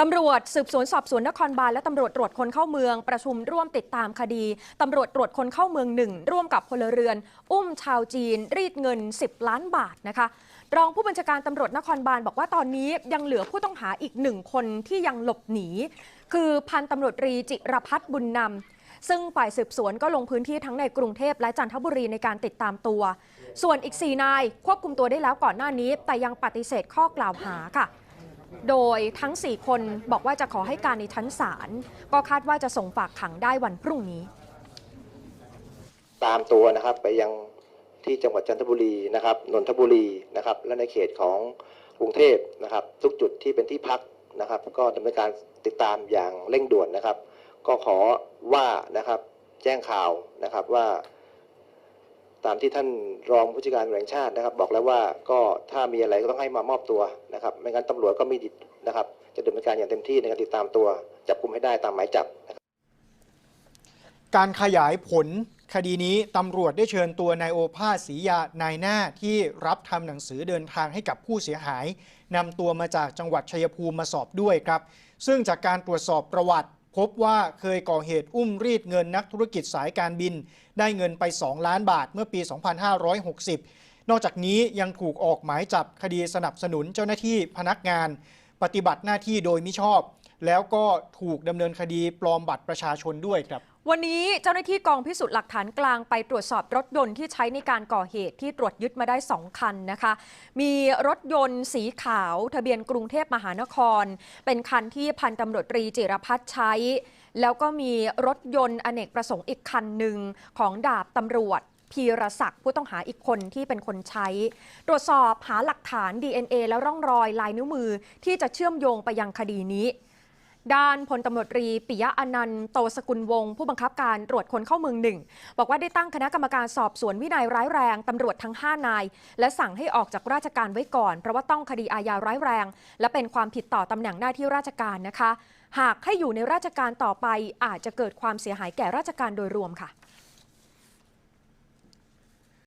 ตำรวจสืบสวนสอบสวนนครบาลและตำรวจตรวจคนเข้าเมือง ประชุมร่วมติดตามคดี ตำรวจตรวจคนเข้าเมืองหนึ่งร่วมกับพลเรือน อุ้มชาวจีน รีดเงิน 10 ล้านบาทนะคะ รองผู้บัญชาการตำรวจนครบาลบอกว่าตอนนี้ยังเหลือผู้ต้องหาอีกหนึ่งคนที่ยังหลบหนี คือพันตำรวจรีจิรพัฒน์บุญนำซึ่งฝ่ายสืบสวนก็ลงพื้นที่ทั้งในกรุงเทพและจันทบุรีในการติดตามตัว ส่วนอีก 4 นาย ควบคุมตัวได้แล้วก่อนหน้านี้ แต่ยังปฏิเสธข้อกล่าวหาค่ะ โดยทั้ง 4 คนบอกว่าจะขอให้การในชั้นศาลก็คาดว่าจะส่งฝากขังได้วันพรุ่งนี้ ตามตัวนะครับไปยังที่จังหวัดจันทบุรีนะครับนนทบุรีนะครับ และในเขตของกรุงเทพนะครับ ทุกจุดที่เป็นที่พักนะครับ ก็ดำเนินการติดตามอย่างเร่งด่วนนะครับ ก็ขอว่านะครับแจ้งข่าวนะครับว่า ตามที่ท่านรองผู้จัดการแห่งชาตินะครับ บอกแล้วว่าก็ถ้ามีอะไรก็ต้องให้มามอบตัวนะครับ ไม่งั้นตำรวจก็มีดิดนะครับ จะดำเนินการอย่างเต็มที่ในการติดตามตัว จับกลุ่มให้ได้ตามหมายจับการขยายผลคดีนี้ตำรวจได้เชิญตัวนายโอภาสศรียานายหน้าที่รับทำหนังสือเดินทางให้กับผู้เสียหายนำตัวมาจากจังหวัดชัยภูมิมาสอบด้วยครับ ซึ่งจากการตรวจสอบประวัติ พบว่าเคยก่อเหตุอุ้มรีดเงินนักธุรกิจสายการบิน ได้เงินไป 2 ล้านบาทเมื่อปี 2560 นอกจากนี้ยังถูกออกหมายจับคดีสนับสนุนเจ้าหน้าที่พนักงาน ปฏิบัติหน้าที่โดยมิชอบ แล้วก็ถูกดำเนินคดีปลอมบัตรประชาชนด้วยครับ วันนี้เจ้าหน้าที่กองพิสูจน์หลักฐานกลางไปตรวจสอบรถยนต์ที่ใช้ในการก่อเหตุที่ตรวจยึดมาได้ 2 คันนะคะ มีรถยนต์สีขาว ทะเบียนกรุงเทพมหานคร เป็นคันที่พันตำรวจตรีจิรพัฒน์ใช้ แล้วก็มีรถยนต์อเนกประสงค์อีกคันหนึ่งของดาบตำรวจพีรศักดิ์ผู้ต้องหาอีกคนที่เป็นคนใช้ ตรวจสอบหาหลักฐาน DNA แล้วร่องรอยลายนิ้วมือที่จะเชื่อมโยงไปยังคดีนี้ ด้านพลตำรวจตรีปิยะอนันต์โตสกุลวงศ์ผู้บังคับการตรวจคนเข้าเมืองหนึ่งบอกว่าได้ตั้งคณะกรรมการสอบสวนวินัยร้ายแรงตำรวจทั้ง 5 นาย และสั่งให้ออกจากราชการไว้ก่อน เพราะว่าต้องคดีอาญาร้ายแรง และเป็นความผิดต่อตำแหน่งหน้าที่ราชการนะคะ หากให้อยู่ในราชการต่อไปอาจจะเกิดความเสียหายแก่ราชการโดยรวมค่ะ